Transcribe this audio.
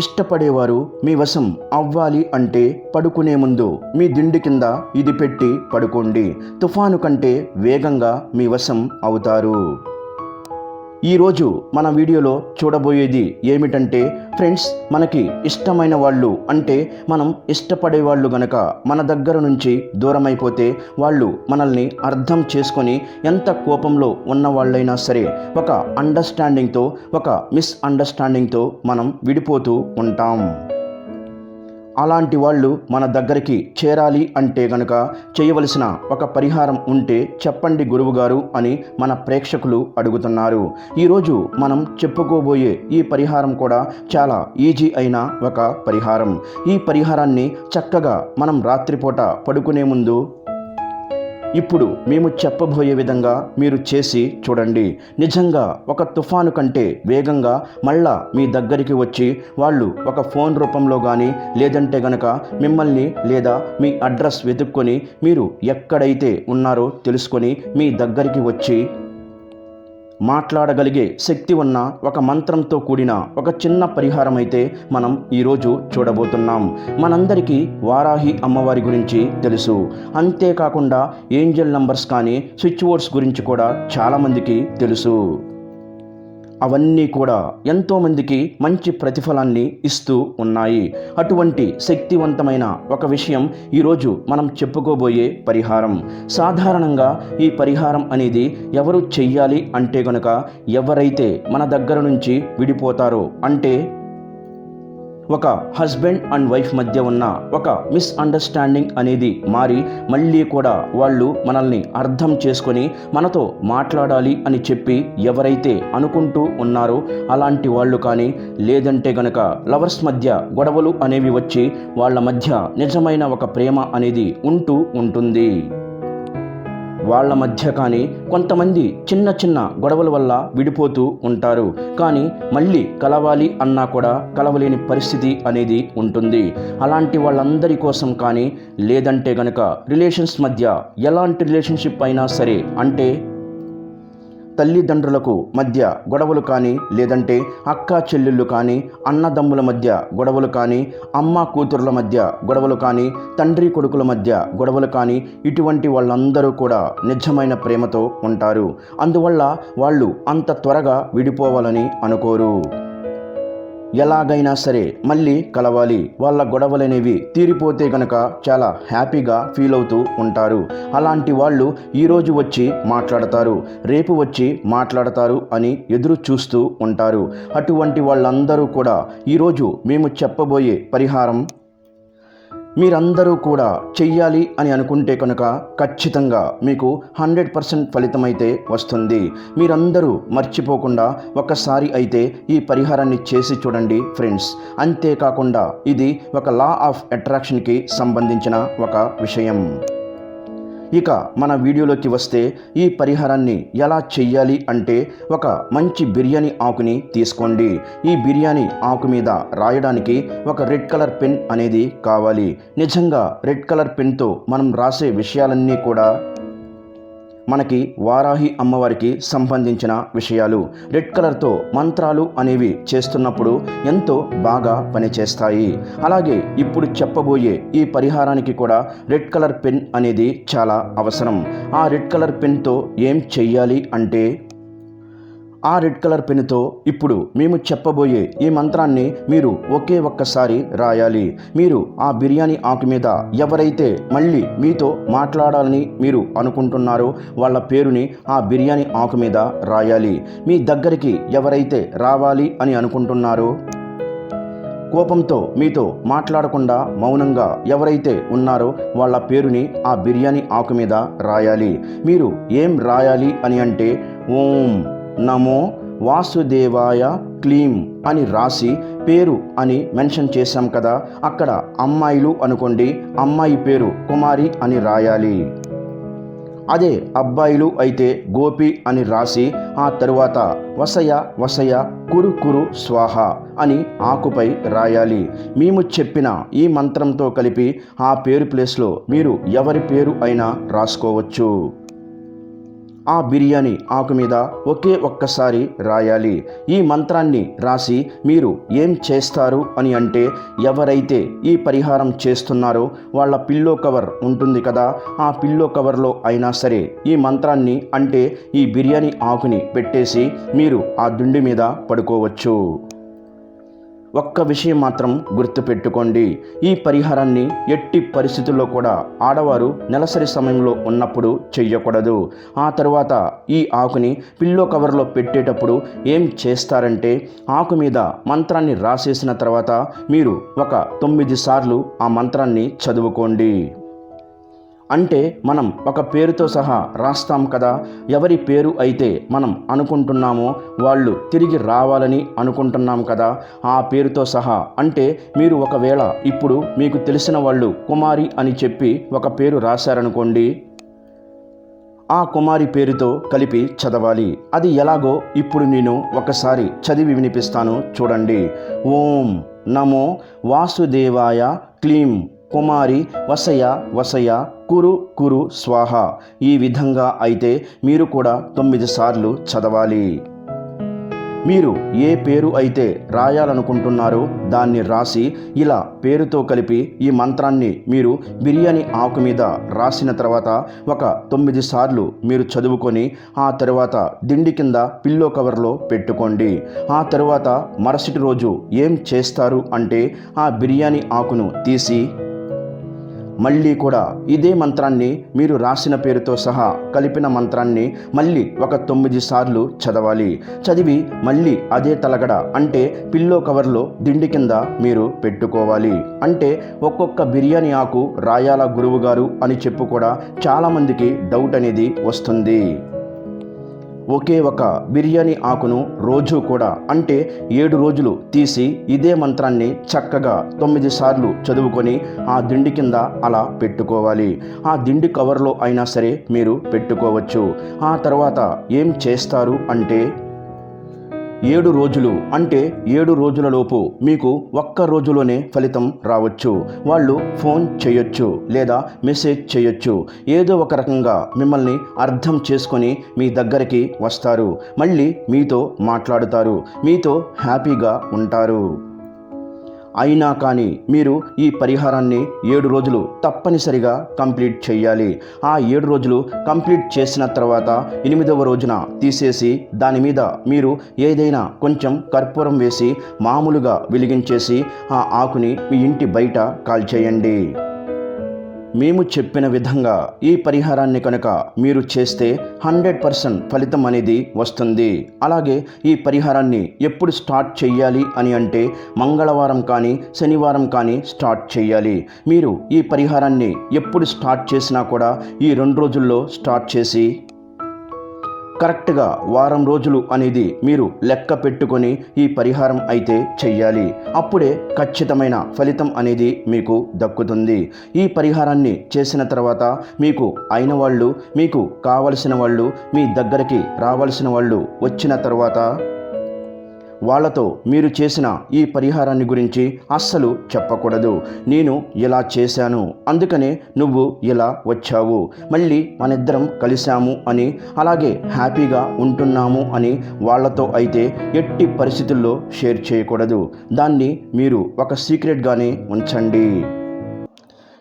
ఇష్టపడేవారు మీ వశం అవ్వాలి అంటే పడుకునే ముందు మీ దిండి కింద ఇది పెట్టి పడుకోండి. తుఫాను కంటే వేగంగా మీ వశం అవుతారు. ఈరోజు మన వీడియోలో చూడబోయేది ఏమిటంటే ఫ్రెండ్స్ మనకి ఇష్టమైన వాళ్ళు అంటే మనం ఇష్టపడే వాళ్ళు గనక మన దగ్గర నుంచి దూరమైపోతే వాళ్ళు మనల్ని అర్థం చేసుకొని ఎంత కోపంలో ఉన్న వాళ్ళైనా సరే ఒక అండర్స్టాండింగ్తో ఒక మిస్అండర్స్టాండింగ్తో మనం విడిపోతూ ఉంటాం. అలాంటి వాళ్ళు మన దగ్గరికి చేరాలి అంటే గనక చేయవలసిన ఒక పరిహారం ఉంటే చెప్పండి గురువుగారు అని మన ప్రేక్షకులు అడుగుతున్నారు. ఈరోజు మనం చెప్పుకోబోయే ఈ పరిహారం కూడా చాలా ఈజీ అయిన ఒక పరిహారం. ఈ పరిహారాన్ని చక్కగా మనం రాత్రిపూట పడుకునే ముందు ఇప్పుడు మేము చెప్పబోయే విధంగా మీరు చేసి చూడండి. నిజంగా ఒక తుఫాను కంటే వేగంగా మళ్ళా మీ దగ్గరికి వచ్చి వాళ్ళు ఒక ఫోన్ రూపంలో కానీ లేదంటే గనక మిమ్మల్ని లేదా మీ అడ్రస్ వెతుక్కొని మీరు ఎక్కడైతే ఉన్నారో తెలుసుకొని మీ దగ్గరికి వచ్చి మాట్లాడగలిగే శక్తి ఉన్న ఒక మంత్రంతో కూడిన ఒక చిన్న పరిహారం అయితే మనం ఈరోజు చూడబోతున్నాం. మనందరికీ వారాహి అమ్మవారి గురించి తెలుసు. అంతేకాకుండా ఏంజల్ నంబర్స్ కానీ స్విచ్ బోర్డ్స్ గురించి కూడా చాలామందికి తెలుసు. అవన్నీ కూడా ఎంతోమందికి మంచి ప్రతిఫలాన్ని ఇస్తూ ఉన్నాయి. అటువంటి శక్తివంతమైన ఒక విషయం ఈరోజు మనం చెప్పుకోబోయే పరిహారం. సాధారణంగా ఈ పరిహారం అనేది ఎవరు చెయ్యాలి అంటే గనుక ఎవరైతే మన దగ్గర నుంచి విడిపోతారో అంటే ఒక హస్బెండ్ అండ్ వైఫ్ మధ్య ఉన్న ఒక మిస్అండర్స్టాండింగ్ అనేది మారి మళ్ళీ కూడా వాళ్ళు మనల్ని అర్థం చేసుకొని మనతో మాట్లాడాలి అని చెప్పి ఎవరైతే అనుకుంటూ ఉన్నారో అలాంటి వాళ్ళు కానీ లేదంటే గనక లవర్స్ మధ్య గొడవలు అనేవి వచ్చి వాళ్ళ మధ్య నిజమైన ఒక ప్రేమ అనేది ఉంటూ ఉంటుంది. వాళ్ళ మధ్య కానీ కొంతమంది చిన్న చిన్న గొడవల వల్ల విడిపోతూ ఉంటారు. కానీ మళ్ళీ కలవాలి అన్నా కూడా కలవలేని పరిస్థితి అనేది ఉంటుంది. అలాంటి వాళ్ళందరి కోసం కానీ లేదంటే గనక రిలేషన్స్ మధ్య ఎలాంటి రిలేషన్షిప్ అయినా సరే అంటే తల్లిదండ్రులకు మధ్య గొడవలు కానీ లేదంటే అక్క చెల్లెళ్ళు కానీ అన్నదమ్ముల మధ్య గొడవలు కానీ అమ్మ కూతురుల మధ్య గొడవలు కానీ తండ్రి కొడుకుల మధ్య గొడవలు కానీ ఇటువంటి వాళ్ళందరూ కూడా నిజమైన ప్రేమతో ఉంటారు. అందువల్ల వాళ్ళు అంత త్వరగా విడిపోవాలని అనుకోరు. ఎలాగైనా సరే మళ్ళీ కలవాలి. వాళ్ళ గొడవలనేవి తీరిపోతే గనక చాలా హ్యాపీగా ఫీల్ అవుతూ ఉంటారు. అలాంటి వాళ్ళు ఈరోజు వచ్చి మాట్లాడతారు. రేపు వచ్చి మాట్లాడతారు అని ఎదురు చూస్తూ ఉంటారు. అటువంటి వాళ్ళందరూ కూడా ఈరోజు మేము చెప్పబోయే పరిహారం మీరందరూ కూడా చెయ్యాలి అని అనుకుంటే కనుక ఖచ్చితంగా మీకు హండ్రెడ్ పర్సెంట్ ఫలితమైతే వస్తుంది. మీరందరూ మర్చిపోకుండా ఒకసారి అయితే ఈ పరిహారాన్ని చేసి చూడండి ఫ్రెండ్స్. అంతేకాకుండా ఇది ఒక లా ఆఫ్ అట్రాక్షన్కి సంబంధించిన ఒక విషయం. ఇక మన వీడియోలోకి వస్తే ఈ పరిహారాన్ని ఎలా చెయ్యాలి అంటే ఒక మంచి బిర్యానీ ఆకుని తీసుకోండి. ఈ బిర్యానీ ఆకు మీద రాయడానికి ఒక రెడ్ కలర్ పెన్ అనేది కావాలి. నిజంగా రెడ్ కలర్ పెన్తో మనం రాసే విషయాలన్నీ కూడా మనకి వారాహి అమ్మవారికి సంబంధించిన విషయాలు. రెడ్ కలర్తో మంత్రాలు అనేవి చేస్తున్నప్పుడు ఎంతో బాగా పనిచేస్తాయి అలాగే ఇప్పుడు చెప్పబోయే ఈ పరిహారానికి కూడా రెడ్ కలర్ పెన్ అనేది చాలా అవసరం. ఆ రెడ్ కలర్ పెన్తో ఏం చెయ్యాలి అంటే ఆ రెడ్ కలర్ పెన్నుతో ఇప్పుడు మేము చెప్పబోయే ఈ మంత్రాన్ని మీరు ఒకే ఒక్కసారి రాయాలి. మీరు ఆ బిర్యానీ ఆకు మీద ఎవరైతే మళ్ళీ మీతో మాట్లాడాలని మీరు అనుకుంటున్నారో వాళ్ళ పేరుని ఆ బిర్యానీ ఆకు మీద రాయాలి. మీ దగ్గరికి ఎవరైతే రావాలి అని అనుకుంటున్నారో కోపంతో మీతో మాట్లాడకుండా మౌనంగా ఎవరైతే ఉన్నారో వాళ్ళ పేరుని ఆ బిర్యానీ ఆకు మీద రాయాలి. మీరు ఏం రాయాలి అని అంటే ఓం. నమో వాసుదేవాయ క్లీం అని రాసి పేరు అని మెన్షన్ చేశాం కదా అక్కడ అమ్మాయిలు అనుకోండి అమ్మాయి పేరు కుమారి అని రాయాలి. అదే అబ్బాయిలు అయితే గోపి అని రాసి ఆ తరువాత వసయ వసయ కురు కురు స్వాహ అని ఆకుపై రాయాలి. మేము చెప్పిన ఈ మంత్రంతో కలిపి ఆ పేరు ప్లేస్లో మీరు ఎవరి పేరు అయినా రాసుకోవచ్చు. ఆ బిర్యానీ ఆకు మీద ఒకే ఒక్కసారి రాయాలి. ఈ మంత్రాన్ని రాసి మీరు ఏం చేస్తారు అని అంటే ఎవరైతే ఈ పరిహారం చేస్తున్నారో వాళ్ళ పిల్లో కవర్ ఉంటుంది కదా ఆ పిల్లో కవర్లో అయినా సరే ఈ మంత్రాన్ని అంటే ఈ బిర్యానీ ఆకుని పెట్టేసి మీరు ఆ దుండి మీద పడుకోవచ్చు. ఒక్క విషయం మాత్రం గుర్తుపెట్టుకోండి. ఈ పరిహారాన్ని ఎట్టి పరిస్థితుల్లో కూడా ఆడవారు నెలసరి సమయంలో ఉన్నప్పుడు చెయ్యకూడదు. ఆ తరువాత ఈ ఆకుని పిల్లో కవర్లో పెట్టేటప్పుడు ఏం చేస్తారంటే ఆకు మీద మంత్రాన్ని రాసేసిన తర్వాత మీరు ఒక తొమ్మిది సార్లు ఆ మంత్రాన్ని చదువుకోండి. అంటే మనం ఒక పేరుతో సహా రాస్తాం కదా. ఎవరి పేరు అయితే మనం అనుకుంటున్నామో వాళ్ళు తిరిగి రావాలని అనుకుంటున్నాం కదా. ఆ పేరుతో సహా అంటే మీరు ఒకవేళ ఇప్పుడు మీకు తెలిసిన వాళ్ళు కుమారి అని చెప్పి ఒక పేరు రాశారనుకోండి ఆ కుమారి పేరుతో కలిపి చదవాలి. అది ఎలాగో ఇప్పుడు నేను ఒకసారి చదివి వినిపిస్తాను చూడండి. ఓం నమో వాసుదేవాయ క్లీం కుమారి వసయ వసయ కురు కురు స్వాహ. ఈ విధంగా అయితే మీరు కూడా తొమ్మిది సార్లు చదవాలి. మీరు ఏ పేరు అయితే రాయాలనుకుంటున్నారో దాన్ని రాసి ఇలా పేరుతో కలిపి ఈ మంత్రాన్ని మీరు బిర్యానీ ఆకు మీద రాసిన తర్వాత ఒక తొమ్మిది సార్లు మీరు చదువుకొని ఆ తర్వాత దిండి కింద పిల్లో కవర్లో పెట్టుకోండి. ఆ తర్వాత మరుసటి రోజు ఏం చేస్తారు అంటే ఆ బిర్యానీ ఆకును తీసి మళ్ళీ కూడా ఇదే మంత్రాన్ని మీరు రాసిన పేరుతో సహా కలిపిన మంత్రాన్ని మళ్ళీ ఒక తొమ్మిది సార్లు చదవాలి. చదివి మళ్ళీ అదే తలగడ అంటే పిల్లో కవర్లో దిండి కింద మీరు పెట్టుకోవాలి. అంటే ఒక్కొక్క బిర్యానీ ఆకు రాయాల గురువుగారు అని చెప్పు కూడా చాలామందికి డౌట్ అనేది వస్తుంది. ఒకే ఒక బిర్యానీ ఆకును రోజు కూడా అంటే ఏడు రోజులు తీసి ఇదే మంత్రాన్ని చక్కగా తొమ్మిది సార్లు చదువుకొని ఆ దిండి కింద అలా పెట్టుకోవాలి. ఆ దిండి కవర్లో అయినా సరే మీరు పెట్టుకోవచ్చు. ఆ తర్వాత ఏం చేస్తారు అంటే ఏడు రోజులు అంటే ఏడు రోజులలోపు మీకు ఒక్క రోజులోనే ఫలితం రావచ్చు. వాళ్ళు ఫోన్ చేయొచ్చు లేదా మెసేజ్ చేయొచ్చు. ఏదో ఒక రకంగా మిమ్మల్ని అర్థం చేసుకొని మీ దగ్గరికి వస్తారు. మళ్ళీ మీతో మాట్లాడుతారు. మీతో హ్యాపీగా ఉంటారు. అయినా కానీ మీరు ఈ పరిహారాన్ని ఏడు రోజులు తప్పనిసరిగా కంప్లీట్ చేయాలి. ఆ ఏడు రోజులు కంప్లీట్ చేసిన తర్వాత ఎనిమిదవ రోజున తీసేసి దాని మీద మీరు ఏదైనా కొంచెం కర్పూరం వేసి మామూలుగా వెలిగించేసి ఆ ఆకుని మీ ఇంటి బయట కాల్చేయండి. మేము చెప్పిన విధంగా ఈ పరిహారాన్ని కనుక మీరు చేస్తే హండ్రెడ్ పర్సెంట్ ఫలితం అనేది వస్తుంది. అలాగే ఈ పరిహారాన్ని ఎప్పుడు స్టార్ట్ చేయాలి అని అంటే మంగళవారం కానీ శనివారం కానీ స్టార్ట్ చేయాలి మీరు ఈ పరిహారాన్ని ఎప్పుడు స్టార్ట్ చేసినా కూడా ఈ రెండు రోజుల్లో స్టార్ట్ చేసి కరెక్ట్గా వారం రోజులు అనేది మీరు లెక్క పెట్టుకొని ఈ పరిహారం అయితే చెయ్యాలి. అప్పుడే ఖచ్చితమైన ఫలితం అనేది మీకు దక్కుతుంది. ఈ పరిహారాన్ని చేసిన తర్వాత మీకు అయిన వాళ్ళు మీకు కావలసిన వాళ్ళు మీ దగ్గరికి రావాల్సిన వాళ్ళు వచ్చిన తర్వాత వాళ్ళతో మీరు చేసిన ఈ పరిహారాన్ని గురించి అస్సలు చెప్పకూడదు. నేను ఇలా చేశాను. అందుకనే నువ్వు ఇలా వచ్చావు. మళ్ళీ మనిద్దరం కలిశాము అని అలాగే హ్యాపీగా ఉంటున్నాము అని వాళ్ళతో అయితే ఎట్టి పరిస్థితుల్లో షేర్ చేయకూడదు. దాన్ని మీరు ఒక సీక్రెట్గానే ఉంచండి.